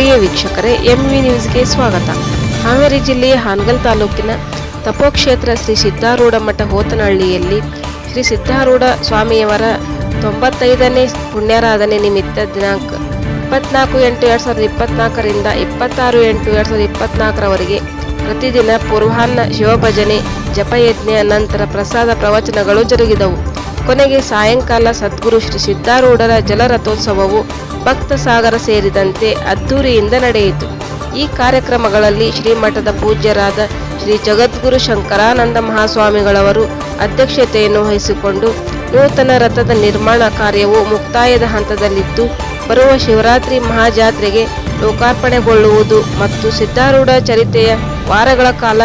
ಪ್ರಿಯ ವೀಕ್ಷಕರೇ ಎಂವಿ ನ್ಯೂಸ್ಗೆ ಸ್ವಾಗತ. ಹಾವೇರಿ ಜಿಲ್ಲೆಯ ಹಾನಗಲ್ ತಾಲೂಕಿನ ತಪೋಕ್ಷೇತ್ರ ಶ್ರೀ ಸಿದ್ಧಾರೂಢ ಮಠ ಹೋತನಹಳ್ಳಿಯಲ್ಲಿ ಶ್ರೀ ಸಿದ್ಧಾರೂಢ ಸ್ವಾಮಿಯವರ ತೊಂಬತ್ತೈದನೇ ಪುಣ್ಯಾರಾಧನೆ ನಿಮಿತ್ತ ದಿನಾಂಕ ಇಪ್ಪತ್ನಾಲ್ಕು ಎಂಟು ಎರಡು ಸಾವಿರದ ಇಪ್ಪತ್ನಾಲ್ಕರಿಂದ ಇಪ್ಪತ್ತಾರು ಎಂಟು ಎರಡು ಸಾವಿರದ ಇಪ್ಪತ್ನಾಲ್ಕರವರೆಗೆ ಪ್ರತಿದಿನ ಪೂರ್ವಾಹ್ನ ಶಿವಭಜನೆ ಜಪಯಜ್ಞ ನಂತರ ಪ್ರಸಾದ ಪ್ರವಚನಗಳು ಜರುಗಿದವು. ಕೊನೆಗೆ ಸಾಯಂಕಾಲ ಸದ್ಗುರು ಶ್ರೀ ಸಿದ್ಧಾರೂಢರ ಜಲರಥೋತ್ಸವವು ಭಕ್ತ ಸಾಗರ ಸೇರಿದಂತೆ ಅದ್ದೂರಿಯಿಂದ ನಡೆಯಿತು. ಈ ಕಾರ್ಯಕ್ರಮಗಳಲ್ಲಿ ಶ್ರೀಮಠದ ಪೂಜ್ಯರಾದ ಶ್ರೀ ಜಗದ್ಗುರು ಶಂಕರಾನಂದ ಮಹಾಸ್ವಾಮಿಗಳವರು ಅಧ್ಯಕ್ಷತೆಯನ್ನು ವಹಿಸಿಕೊಂಡು ನೂತನ ರಥದ ನಿರ್ಮಾಣ ಕಾರ್ಯವು ಮುಕ್ತಾಯದ ಹಂತದಲ್ಲಿದ್ದು, ಬರುವ ಶಿವರಾತ್ರಿ ಮಹಾಜಾತ್ರೆಗೆ ಲೋಕಾರ್ಪಣೆಗೊಳ್ಳುವುದು ಮತ್ತು ಸಿದ್ಧಾರೂಢ ಚರಿತೆಯ ವಾರಗಳ ಕಾಲ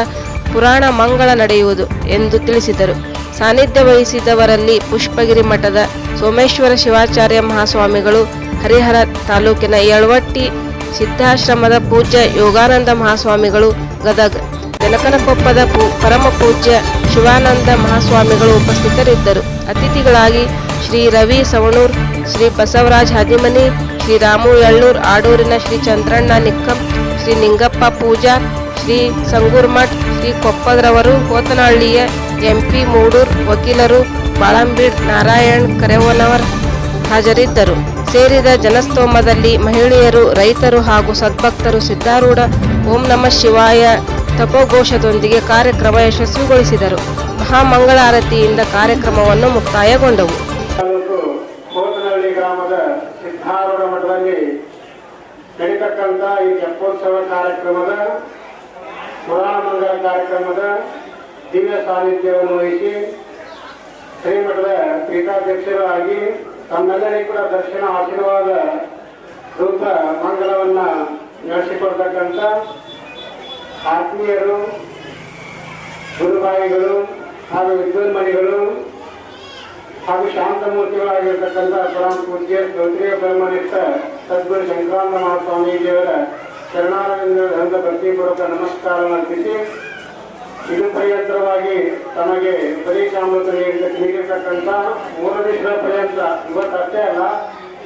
ಪುರಾಣ ಮಂಗಳ ನಡೆಯುವುದು ಎಂದು ತಿಳಿಸಿದರು. ಸಾನ್ನಿಧ್ಯ ವಹಿಸಿದವರಲ್ಲಿ ಪುಷ್ಪಗಿರಿ ಮಠದ ಸೋಮೇಶ್ವರ ಶಿವಾಚಾರ್ಯ ಮಹಾಸ್ವಾಮಿಗಳು ಹರಿಹರ ತಾಲೂಕಿನ ಯಳವಟ್ಟಿ ಸಿದ್ಧಾಶ್ರಮದ ಪೂಜ್ಯ ಯೋಗಾನಂದ ಮಹಾಸ್ವಾಮಿಗಳು ಗದಗ. ಜನಕನಕೊಪ್ಪದ ಪೂ ಪರಮ ಪೂಜ್ಯ ಶಿವಾನಂದ ಮಹಾಸ್ವಾಮಿಗಳು ಉಪಸ್ಥಿತರಿದ್ದರು. ಅತಿಥಿಗಳಾಗಿ ಶ್ರೀ ರವಿ ಸವಣೂರ್, ಶ್ರೀ ಬಸವರಾಜ್ ಹದಿಮನಿ, ಶ್ರೀ ರಾಮು ಯಳ್ಳೂರ್ ಆಡೂರಿನ ಶ್ರೀ ಚಂದ್ರಣ್ಣ ನಿಕ್ಕಂ, ಶ್ರೀ ನಿಂಗಪ್ಪ ಪೂಜಾ, ಶ್ರೀ ಸಂಗೂರ್ಮಠ್ ಶ್ರೀ ಕೊಪ್ಪದ್ರವರು ಕೋತನಹಳ್ಳಿಯ ಎಂಪಿ ಮೂಡೂರ್, ವಕೀಲರು ಬಾಳಂಬೀಡ್ ನಾರಾಯಣ್, ಕರೆವನವರ್ ಹಾಜರಿದ್ದರು. ಸೇರಿದ ಜನಸ್ತೋಮದಲ್ಲಿ ಮಹಿಳೆಯರು, ರೈತರು ಹಾಗೂ ಸದ್ಭಕ್ತರು ಸಿದ್ಧಾರೂಢ ಓಂ ನಮಃ ಶಿವಾಯ ತಪೋಘೋಷದೊಂದಿಗೆ ಕಾರ್ಯಕ್ರಮ ಯಶಸ್ವಿಗೊಳಿಸಿದರು. ಮಹಾಮಂಗಳಾರತಿಯಿಂದ ಕಾರ್ಯಕ್ರಮವನ್ನು ಮುಕ್ತಾಯಗೊಂಡವು. ಗ್ರಾಮದ ಮಠದಲ್ಲಿ ನಡೀತಕ್ಕಂಥ ಈ ತೆಪ್ಪೋತ್ಸವ ಕಾರ್ಯಕ್ರಮದ ಮಂಗಳ ಕಾರ್ಯಕ್ರಮದ ದಿವ್ಯ ಸಾನ್ನಿಧ್ಯವನ್ನು ವಹಿಸಿ ಶ್ರೀಮಠದ ಪೀಠಾಧ್ಯಕ್ಷರಾಗಿ ತಮ್ಮೆಲ್ಲರಿಗೂ ಕೂಡ ದರ್ಶನ ಆಶೀರ್ವಾದ ರೂಪ ಮಂಗಳವನ್ನ ನಡೆಸಿಕೊಡ್ತಕ್ಕಂಥ ಆತ್ಮೀಯರು, ಗುರುಬಾಯಿಗಳು ಹಾಗೂ ವಿದ್ಯುನ್ಮಣಿಗಳು ಹಾಗೂ ಶಾಂತಮೂರ್ತಿಗಳಾಗಿರ್ತಕ್ಕಂಥ ಪರಮ ಪೂಜ್ಯ ಶ್ರೋತ್ರಿಯ ಬ್ರಹ್ಮನಿಷ್ಠ ಸದ್ಗುರು ಶಂಕರಾನಂದ ಮಹಾಸ್ವಾಮೀಜಿಯವರ ಶರಣಾನಂದ ಪ್ರತಿಪೂರ್ವಕ ನಮಸ್ಕಾರವನ್ನು ಅರ್ಪಿಸಿ ಇದು ಪ್ರಯತ್ನವಾಗಿ ತಮಗೆ ನೀಡಿದ ನೀಡಿರ್ತಕ್ಕಂಥ ಮೂರು ದಿವಸದ ಪರ್ಯಂತ ಇವತ್ತು ಅಷ್ಟೇ ಅಲ್ಲ,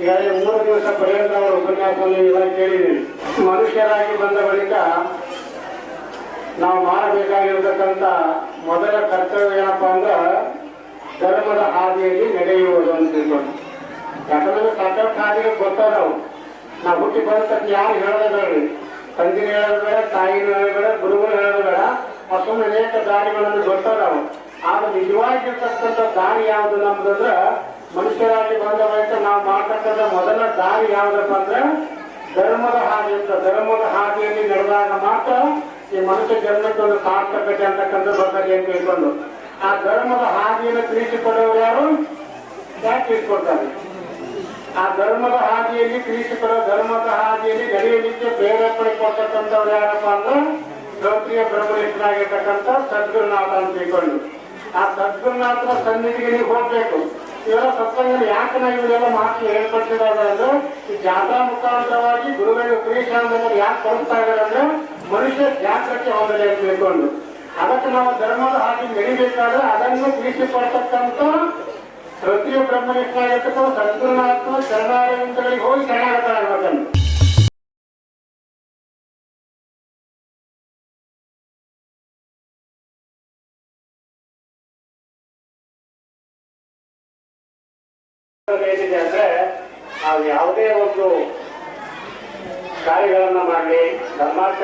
ಈಗಾಗಲೇ ಮೂರು ದಿವಸ ಪರ್ಯಂತ ಅವರ ಉಪನ್ಯಾಸವನ್ನು ಎಲ್ಲ ಕೇಳಿದ್ದೀನಿ. ಮನುಷ್ಯರಾಗಿ ಬಂದ ಬಳಿಕ ನಾವು ಮಾಡಬೇಕಾಗಿರತಕ್ಕಂಥ ಮೊದಲ ಕರ್ತವ್ಯ ಏನಪ್ಪ ಅಂದ್ರೆ ಧರ್ಮದ ಹಾದಿಯಲ್ಲಿ ನಡೆಯುವುದು ಅಂತ ತಿಳ್ಕೊಂಡು ಯಾಕಂದ್ರೆ ಸಾಕಷ್ಟು ಹಾದಿಗೆ ಗೊತ್ತಾದವು. ನಾವು ಹುಟ್ಟಿ ಬಂದ ಯಾರು ಹೇಳೋದ್ರಿ ತಂದಿನ ಹೇಳೋದು ಬೇಡ, ತಾಯಿನ ಹೇಳೋದು ಬೇಡ, ಗುರುಗಳು ಹೇಳೋದು ಬೇಡ. ಅಷ್ಟೊಂದು ಅನೇಕ ದಾರಿಗಳನ್ನು ಗೊತ್ತಾದವು ಆದ್ರೆ ನಿಜವಾಗಿರ್ತಕ್ಕಂಥ ದಾರಿ ಯಾವುದು ನಮ್ದಂದ್ರೆ, ಮನುಷ್ಯರಾಗಿ ಬಂದ ನಾವು ಮಾಡ್ತಕ್ಕಂಥ ಮೊದಲ ದಾರಿ ಯಾವ್ದಪ್ಪ ಅಂದ್ರೆ, ಧರ್ಮದ ಹಾದಿ ಅಂತ. ಧರ್ಮದ ಹಾದಿಯಲ್ಲಿ ನಡೆದಾಗ ಮಾತ್ರ ಈ ಮನುಷ್ಯ ಜನ್ಮಕ್ಕೆ ಒಂದು ಸಾರ್ಥಕತೆ ಅಂತಕ್ಕಂಥ ಬರ್ತದೆ ಅಂತ ತಿಳ್ಕೊಂಡು ಆ ಧರ್ಮದ ಹಾದಿಯನ್ನು ತಿಳಿಸಿಕೊಡೋರು ಯಾರು? ಯಾಕೆ ತಿಳಿಸ್ಕೊಡ್ತಾರೆ? ಆ ಧರ್ಮದ ಹಾದಿಯಲ್ಲಿ ತಿಳಿಸಿಕೊಡೋ, ಧರ್ಮದ ಹಾದಿಯಲ್ಲಿ ನಡೆಯಲಿಕ್ಕೆ ಪ್ರೇರೇಪಣೆ ಕೊಡ್ತಕ್ಕಂಥವ್ರು ಯಾರಪ್ಪ ಅಂದ್ರೆ ಶ್ರೋತ್ರಿಯ ಬ್ರಹ್ಮನಿಷ್ಠರಾಗಿರ್ತಕ್ಕಂಥ ಸದ್ಗುರುನಾಥ ಅಂತ ತಿಳ್ಕೊಂಡು. ಆ ಸದ್ಗುರುನಾಥನ ಸನ್ನಿಧಿಗೆ ನೀವು ಹೋಗ್ಬೇಕು. ಇವೆಲ್ಲ ಸತ್ಸಂಗದಲ್ಲಿ ಯಾಕೆ ನಾವು ಇವರೆಲ್ಲ ಮಾತು ಹೇಳ್ಕೊಟ್ಟಿದ್ದಾರೆ ಅಂದ್ರೆ, ಈ ಜಾತ್ರಾ ಮುಖಾಂತರವಾಗಿ ಗುರುಗಳು ಉಪದೇಶಾಂತದಲ್ಲಿ ಯಾಕೆ ಕೊಡ್ತಾ ಇದ್ದಾರೆ ಅಂದ್ರೆ, ಮನುಷ್ಯ ಜಾತ್ರಕ್ಕೆ ಹೋಗಲಿ ಅಂತ ತಿಳ್ಕೊಂಡು. ಅದಕ್ಕೆ ನಾವು ಧರ್ಮದ ಹಾಗೆ ನಡಿಬೇಕಾದ್ರೆ ಅದನ್ನು ತಿಳಿಸಿಕೊಡ್ತಕ್ಕಂಥ ಪ್ರತಿಯೊಬ್ಬ ಬ್ರಹ್ಮನಿಷ್ಠರಾಗಿರ್ತಕ್ಕಂಥ ಸದ್ಗುರುನಾಥ ಶರಣಾರವಿಂದಗಳಿಗೆ ಹೋಗಿ ಶರಣಾಗತರಾಗಬೇಕಂತ ಏನಿದೆ ಅಂದ್ರೆ ನಾವು ಯಾವುದೇ ಒಂದು ಕಾರ್ಯಗಳನ್ನ ಮಾಡಲಿ ಧರ್ಮಾರ್ಥ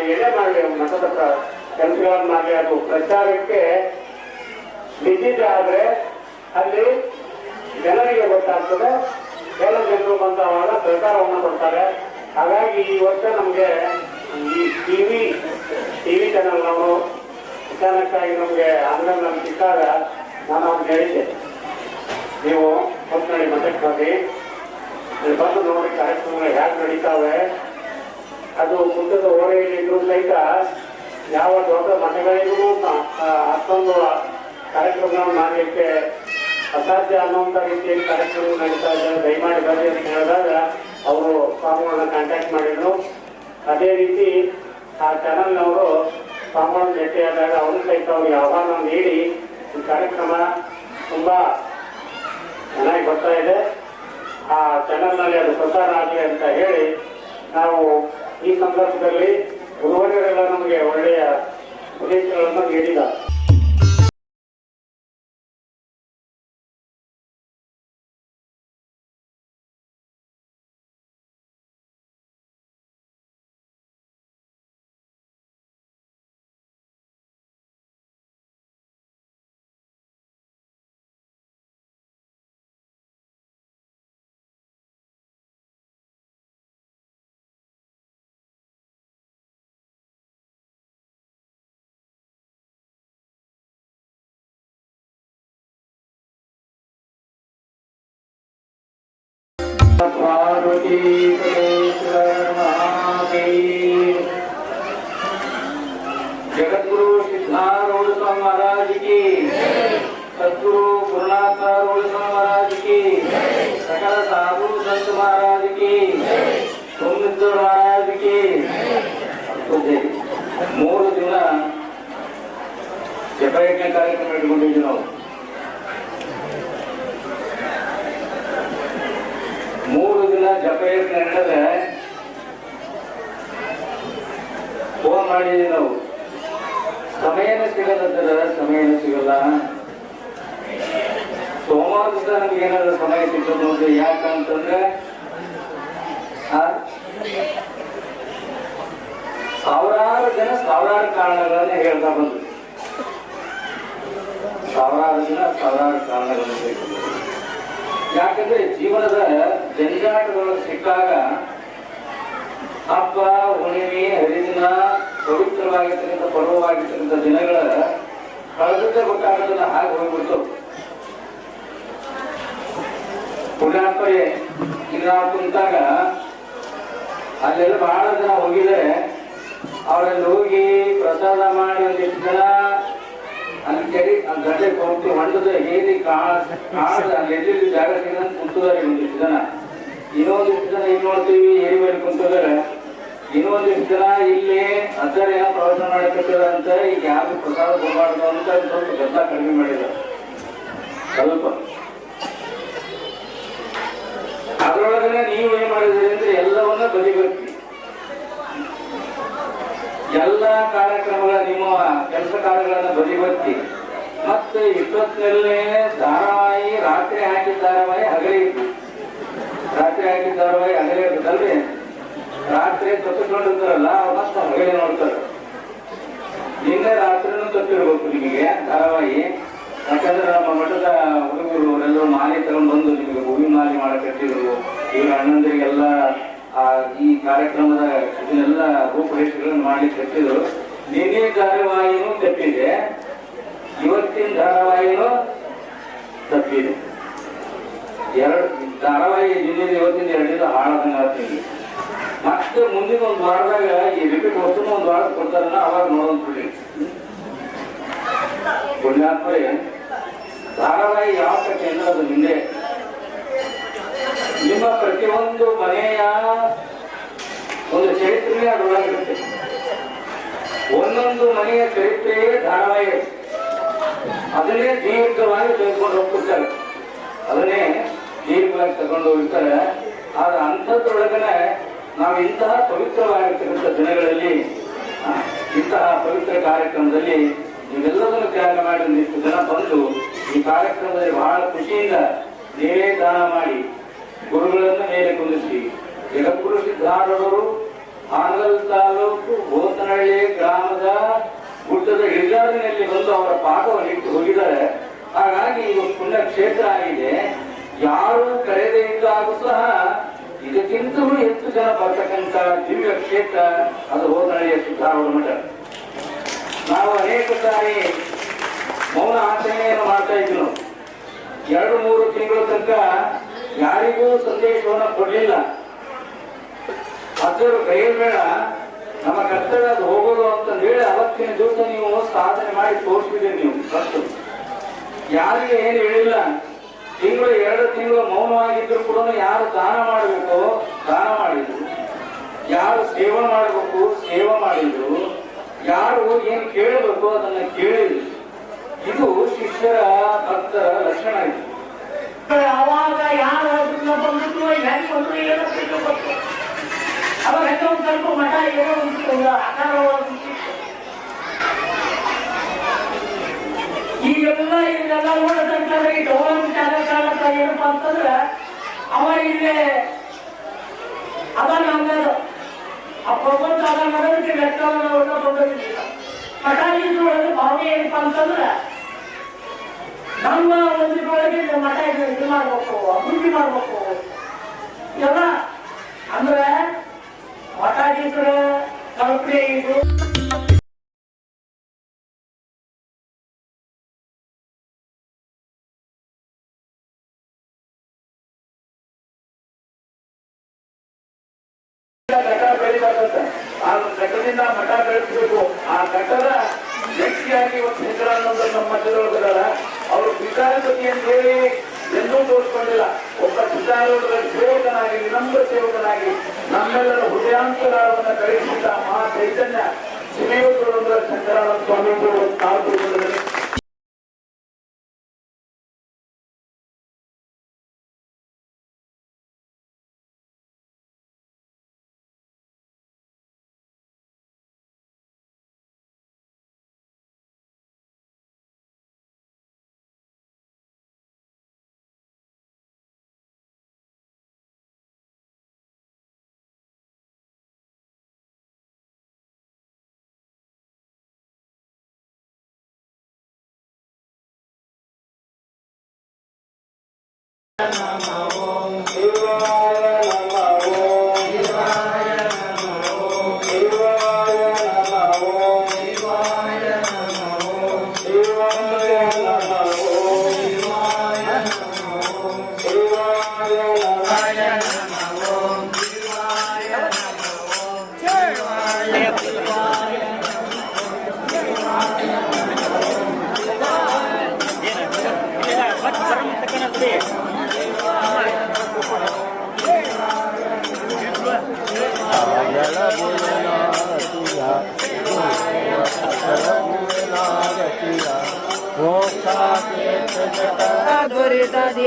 ಮಾಡಲಿ ಏನೇ ಮಾಡಲಿ ಮಠದ ಕೆಲಸಗಳನ್ನ ಅದು. ಪ್ರಚಾರಕ್ಕೆ ಬಿದ್ದಿದೆ ಆದ್ರೆ ಅಲ್ಲಿ ಜನರಿಗೆ ಗೊತ್ತಾಗ್ತದೆ. ಎಲ್ಲ ಜನರು ಬಂದವಾಗ ಪ್ರಚಾರವನ್ನು ಕೊಡ್ತಾರೆ. ಹಾಗಾಗಿ ಈ ವರ್ಷ ನಮಗೆ ಈ ಟಿವಿ ಟಿವಿ ಚಾನಲ್ ನಾವು ಅಚಾನಕ್ಕಾಗಿ ನಮಗೆ ಅಂಗಲ್ ನಮ್ಗೆ ಸಿಕ್ಕಾಗ ನಾನು ಅವ್ರು ಹೇಳಿದ್ದೆ. ನೀವು ಹೊತ್ತಿನಲ್ಲಿ ಮಠಕ್ಕೆ ಹೋಗಿ ಬಂದು ನೋಡಿ ಕಾರ್ಯಕ್ರಮಗಳು ಹೇಗೆ ನಡೀತಾವೆ? ಅದು ಮುಂದದ ಓರೆಯಲ್ಲಿದ್ರು ಸಹಿತ ಯಾವ ದೊಡ್ಡ ಮನೆಗಳಿಗೂ ಅಷ್ಟೊಂದು ಕಾರ್ಯಕ್ರಮಗಳನ್ನು ಮಾಡಲಿಕ್ಕೆ ಅಸಾಧ್ಯ ಅನ್ನುವಂಥ ರೀತಿಯಲ್ಲಿ ಕಾರ್ಯಕ್ರಮ ನಡೀತಾ ಇದ್ದಾರೆ ದಯಮಾಡಿ ಬರ್ರಿ ಅಂತ ಹೇಳಿದಾಗ ಅವರು ಸ್ವಾಮಿಗಳನ್ನ ಕಾಂಟ್ಯಾಕ್ಟ್ ಮಾಡಿದ್ರು. ಅದೇ ರೀತಿ ಆ ಚಾನಲ್ನವರು ಸ್ವಾಮಿಗಳನ್ನು ಭೇಟಿಯಾದಾಗ ಅವರು ಸಹಿತ ಅವ್ರಿಗೆ ಆಹ್ವಾನ ನೀಡಿ ಈ ಕಾರ್ಯಕ್ರಮ ತುಂಬಾ ಚೆನ್ನಾಗಿ ಬರ್ತಾ ಇದೆ. ಆ ಚಾನಲ್ನಲ್ಲಿ ಅದು ಪ್ರಸಾರ ಆಗಲಿ ಅಂತ ಹೇಳಿ ನಾವು ಈ ಸಂದರ್ಭದಲ್ಲಿ ಗುರುವರೆಲ್ಲ ನಮಗೆ ಒಳ್ಳೆಯ ಉದ್ದೇಶಗಳನ್ನು ನೀಡಿದ್ದಾರೆ. జగద్గురు సిద్ధారూఢ స్వామి మహారాజుకి సద్గురు గురునాథారూఢ స్వామి మహారాజుకి సకల సాధు సంత మహారాజుకి తొమ్మిది మూడు దిన జపయజ్ఞ కార్యక్రమం పెట్టుకుంటున్నాం ಜಪಯಜ್ಞ ನಡೆದ್ರೆ ಫೋನ್ ಮಾಡಿದ್ವಿ ನಾವು. ಸಮಯನ ಸಿಗಲ್ಲ ಸಮಯನ ಸಿಗಲ್ಲ. ಸೋಮವಾರ ದಿವಸ ನಮ್ಗೆ ಏನಾದ್ರು ಸಮಯ ಸಿಗ್ತದೆ ನೋಡ್ರಿ, ಯಾಕಂತಂದ್ರೆ ಸಾವಿರಾರು ಜನ ಸಾವಿರಾರು ಕಾರಣಗಳನ್ನ ಹೇಳ್ತಾ ಬಂದ್ರು. ಸಾವಿರಾರು ಜನ ಸಾವಿರಾರು ಕಾರಣಗಳನ್ನು ಯಾಕಂದ್ರೆ ಜೀವನದ ಜಂಜಾಟದೊಳಗೆ ಸಿಕ್ಕಾಗ ಹಬ್ಬ, ಹುಣ್ಣಿಮೆ, ಹರಿದಿನ ಪವಿತ್ರವಾಗಿರ್ತಕ್ಕಂಥ ಪರ್ವವಾಗಿರ್ತಕ್ಕಂಥ ದಿನಗಳ ಕಳೆದಕ್ಕೆ ಗೊತ್ತಾಗೋದನ್ನ ಹಾಗೆ ಹೋಗ್ಬಿಡ್ತು. ಪುಣ್ಯಾತ್ಮರೇ ಇಲ್ಲಿ ನಾವು ಕುಂತಾಗ ಅಲ್ಲೆಲ್ಲ ಬಹಳ ಜನ ಹೋಗಿದ್ರೆ ಅವರಲ್ಲಿ ಹೋಗಿ ಪ್ರಸಾದ ಮಾಡಿ ಒಂದಿಷ್ಟು ಜನ ಅಲ್ಲಿ ಕೇಳಿ ಅಲ್ಲಿ ಗಡ್ಡೆ ಕೊಟ್ಟು ಹೊಂಡದ ಕಾಣ ಕಾಣದ ಅಲ್ಲಿ ಜಾಗ ಸಿಗದಂತ ಕುಂತದಾರೆ ಒಂದಿಷ್ಟು ಜನ ಇನ್ನೊಂದಿಷ್ಟು ಜನ ಏನ್ ನೋಡ್ತೀವಿ, ಏರಿ ಮೇಲೆ ಕುಂತಿದ್ದಾರೆ ಇನ್ನೊಂದಿಷ್ಟು ಜನ ಇಲ್ಲಿ ಅದರ ಏನ ಪ್ರವಚನ ಮಾಡಕತ್ತಿದಾರೆ ಅಂತ ಈಗ ಯಾರು ಪ್ರಸಾದ ಕೊಡಬಾರ್ದು ಅಂತ ಸ್ವಲ್ಪ ಗದ್ದ ಕಡಿಮೆ ಮಾಡಿದ್ದಾರೆ. ಸ್ವಲ್ಪ. ಅದರೊಳಗನೆ ನೀವು ಏನ್ ಮಾಡಿದ್ರಿ ಅಂದ್ರೆ ಎಲ್ಲವನ್ನ ಬದಿಗೊತ್ತಿ. ಎಲ್ಲ ಕಾರ್ಯಕ್ರಮಗಳ ನಿಮ್ಮ ಕೆಲಸ ಕಾರ್ಯಗಳನ್ನ ಬದಿಗೊತ್ತಿ ಮತ್ತೆ ಇಪ್ಪತ್ತನೇ ಧಾರಾವಾಹಿ ರಾತ್ರಿ ಹಾಕಿದ ಧಾರಾವಾಹಿ ಹಗಲಿ. ರಾತ್ರಿ ಹಾಕಿದ ಧಾರಾವಾಹಿ ಹಗಲಿ ಇರ್ತದಲ್ರಿ ರಾತ್ರಿ ತಪ್ಪಿಸ್ಕೊಂಡಿರ್ತಾರಲ್ಲ ಮತ್ತ ಹಗಲಿ ನೋಡ್ತಾರೆ. ನಿನ್ನೆ ರಾತ್ರಿನೂ ತಪ್ಪಿರ್ಬೇಕು ನಿಮಗೆ ಧಾರಾವಾಹಿ. ಯಾಕಂದ್ರೆ ನಮ್ಮ ಮಠದ ಹುಡುಗರು, ಅವರೆಲ್ಲರೂ ಮಾಲೆ ತಗೊಂಡ್ ಬಂದು ನಿಮಗೆ ಹೂವಿನ ಮಾಲೆ ಮಾಡಕ್ಕೆ ಇವ್ರ ಅಣ್ಣಂದಿರಿಗೆಲ್ಲ ಈ ಕಾರ್ಯಕ್ರಮದ ಇದನ್ನೆಲ್ಲ ರೂಪರೇಷೆಗಳನ್ನು ಮಾಡಿ ಕಟ್ಟಿದ್ರು. ನಿನ್ನೆ ಧಾರಾವಾಹಿನೂ ತಪ್ಪಿದೆ ಇವತ್ತಿನ ಧಾರಾವಾಹಿನೂ ತಪ್ಪಿದೆ. ಎರಡು, ಧಾರಾವಾಹಿ ನಿನ್ನೆ ಇವತ್ತಿನ ಎರಡಿಂದ ಹಾಳದಂಗ ಆಗ್ತೀನಿ ಮತ್ತೆ ಮುಂದಿನ ಒಂದು ವಾರದಾಗ ಈ ರಿಪೀಟ್ ವಸ್ತುನ ಒಂದು ವಾರ ಕೊಡ್ತಾರಲ್ಲ, ಅವಾಗ ನೋಡೋದು ಬಿಡಿ ಪುಣ್ಯಾತ್ಮರೇ, ಧಾರಾವಾಹಿ ಯಾವ ಕಥೆ ಅಂದ್ರೆ ಅದು ನಿಂದೆ ನಿಮ್ಮ ಪ್ರತಿಯೊಂದು ಮನೆಯ ಒಂದು ಚೈತ್ರಿಯ ಅದರೊಳಗಿರುತ್ತೆ ಒಂದೊಂದು ಮನೆಯ ಚರಿತ್ರೆಯೇ ಧಾರಾವಾಹಿ ಅದನ್ನೇ ದೀರ್ಘವಾಗಿ ತೆಗೆದುಕೊಂಡು ಹೋಗ್ತಿರ್ತಾರೆ ಅದನ್ನೇ ದೀರ್ಘವಾಗಿ ತಗೊಂಡು ಹೋಗ್ತಾರೆ ಆದ್ರೆ ಅಂಥದ್ರೊಳಗನೆ ನಾವು ಇಂತಹ ಪವಿತ್ರವಾಗಿರ್ತಕ್ಕಂಥ ದಿನಗಳಲ್ಲಿ ಇಂತಹ ಪವಿತ್ರ ಕಾರ್ಯಕ್ರಮದಲ್ಲಿ ನೀವೆಲ್ಲದನ್ನು ತ್ಯಾಗ ಮಾಡಿ, ಒಂದಿಷ್ಟು ಜನ ಬಂದು ಈ ಕಾರ್ಯಕ್ರಮದಲ್ಲಿ ಬಹಳ ಖುಷಿಯಿಂದ ನೀವೇ ದಾನ ಮಾಡಿ ಗುರುಗಳನ್ನು ಮೇಲೆ ಕುಂದಿಸಿ. ಜಗದ್ಗುರು ಸಿದ್ಧಾರೂಢರು ಹಾನಗಲ್ ತಾಲೂಕು ಹೋತನಹಳ್ಳಿ ಗ್ರಾಮದ ಗುಡ್ಡದ ಇಳಿಜಾರಿನಲ್ಲಿ ಬಂದು ಅವರ ಪಾಠವನ್ನು ಇಟ್ಟು ಹೋಗಿದ್ದಾರೆ. ಹಾಗಾಗಿ ಇದು ಪುಣ್ಯ ಕ್ಷೇತ್ರ ಆಗಿದೆ. ಯಾರು ಕರೆದೇ ಇದ್ದಾಗೂ ಸಹ ಇದಕ್ಕಿಂತಲೂ ಹೆಚ್ಚು ಜನ ಬರ್ತಕ್ಕಂಥ ದಿವ್ಯ ಕ್ಷೇತ್ರ ಅದು ಹೋತನಹಳ್ಳಿಯ ಸಿದ್ಧಾರೂಢ ಮಠ. ನಾವು ಅನೇಕ ಸಾರಿ ಮೌನ ಆಚರಣೆಯನ್ನು ಮಾಡ್ತಾ ಇದ್ವಿ. ಎರಡು, ಮೂರು ತಿಂಗಳ ತನಕ ಯಾರಿಗೂ ಸಂದೇಶವನ್ನು ಕೊಡಲಿಲ್ಲ. ಅದರ ಬೇಡ. ನಮ್ಮ ಕರ್ತವ್ಯ ಅದು ಹೋಗೋದು ಅಂತ ಹೇಳಿ ಅವತ್ತಿನ ದಿವಸ ನೀವು ಸಾಧನೆ ಮಾಡಿ ತೋರಿಸಿದ್ರಿ ನೀವು ಫಸ್ಟ್ ಯಾರಿಗೆ ಏನು ಹೇಳಿಲ್ಲ. ತಿಂಗಳು ಎರಡು ತಿಂಗಳು ಮೌನವಾಗಿದ್ರು ಕೂಡ ಯಾರು ದಾನ ಮಾಡಬೇಕು, ದಾನ ಮಾಡಿದ್ರು. ಯಾರು ಸೇವೆ ಮಾಡಬೇಕು ಸೇವೆ ಮಾಡಿದ್ರು. ಯಾರು ಏನು ಕೇಳಬೇಕು ಅದನ್ನ ಕೇಳಿದ್ರು. ಇದು ಶಿಷ್ಯರ, ಭಕ್ತರ ಲಕ್ಷಣ ಇದು. ಅವಾಗ ಯಾರು ಅದನ್ನ ಬಂದಿದ್ರು ಹೆಂಗ್ ಬಂದ್ರು ಏನೋ ಗೊತ್ತು ಅವಾಗ ಹೆಂಗ ಒಂದ್ ಸ್ವಲ್ಪ ಮಠ ಏನೋ ಒಂದು ಆಕಾರ ಒಳಗಿತ್ತು. ಈಗೆಲ್ಲ ಇದೆಲ್ಲ ನೋಡೋದಂತಂದ್ರೆ ಈ ಗೌರವ ಕಾರ್ಯಕ್ರಮ ಏನಪ್ಪಾ ಅಂತಂದ್ರೆ ಅವ ಇಲ್ಲೇ ಅದಾನ ಹಂಗದ ಆ ಪ್ರಪಂಚ ಅದ ಮಾಡೋದಕ್ಕೆ ಲೆಕ್ಕವನ್ನು ಬಂದಿಲ್ಲ ಮಠಾಧೀಶರೊಳಗೆ ಭಾವನೆ ಏನಪ್ಪಾ ಅಂತಂದ್ರೆ ನಮ್ಮ ಒಂದು ಬೆಳಗ್ಗೆ ನೀವು ಮಠ ಇದು ಮಾಡ್ಬೇಕು, ಅಭಿವೃದ್ಧಿ ಮಾಡ್ಬೇಕು. ಎಲ್ಲ ಅಂದ್ರೆ ಮಠಾಧೀಶರು ಕಲ್ಪನೆ ಇದು. ಮಠ ಬೆಳೆಸಬೇಕು. ಆ ಘಟ್ಟದ ವ್ಯಕ್ತಿಯಾಗಿ ಒಂದು ಹೆಸರನ್ನು ನಮ್ಮ ಮಧ್ಯದೊಳಗಿದ್ದಾರೆ ಅವರು ಸ್ವೀಕಾರಗತಿ ಅಂತ ಹೇಳಿ ಎಂದೂ ತೋರಿಸ್ಕೊಂಡಿಲ್ಲ. ಒಬ್ಬ ಸುಧಾರೋಧರ ಸೇವಕನಾಗಿ, ವಿನಮ್ರ ಸೇವಕನಾಗಿ, ನಮ್ಮೆಲ್ಲರ ಹೃದಯಾಂತರಾಳವನ್ನು ಕಳಿಸಿದ ಮಹಾ ಚೈತನ್ಯ ಶ್ರೀಯೋಗ ಚಂದ್ರಾಳ ಸ್ವಾಮಿಗಳು ತಾಲೂಕು Namo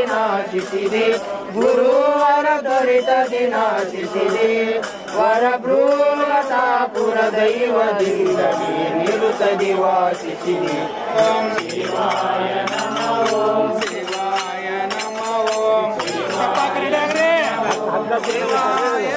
ದಿನಾಶಿಸಿದೆ ಗುರುವರ ದೊರೆತ ದಿನಾಶಿಸಿದೆ ವರ ಬೃಹತಾಪುರ ದೈವದಿಂದಲೇ ನಿರುತದಿ ವಾಸಿಸಿದೆ ಓಂ ಶಿವಾಯ ನಮಃ ಓಂ ಶಿವಾಯ ನಮಃ ಓಂ ಶಿವಾಯ ನಮಃ ಓಂ ಶಿವಾಯ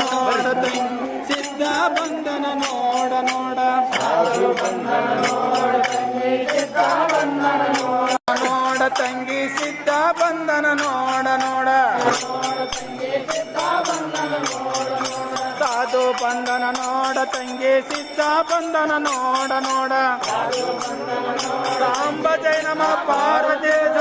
ನೋಡ ಸಿದ್ಧ ಬಂದನ ನೋಡ ನೋಡ. ಬಂದನ ನೋಡ ತಂಗಿ ಸಿದ್ಧ ನೋಡ ತಂಗಿ ನೋಡ. ನೋಡ ಸಾಧು ಬಂದನ ನೋಡ ತಂಗಿ ಸಿದ್ಧ ಬಂದನ ನೋಡ. ನೋಡ ಸಾಂಬ ಜೈನಮ ಪಾರ್ವತೇಜ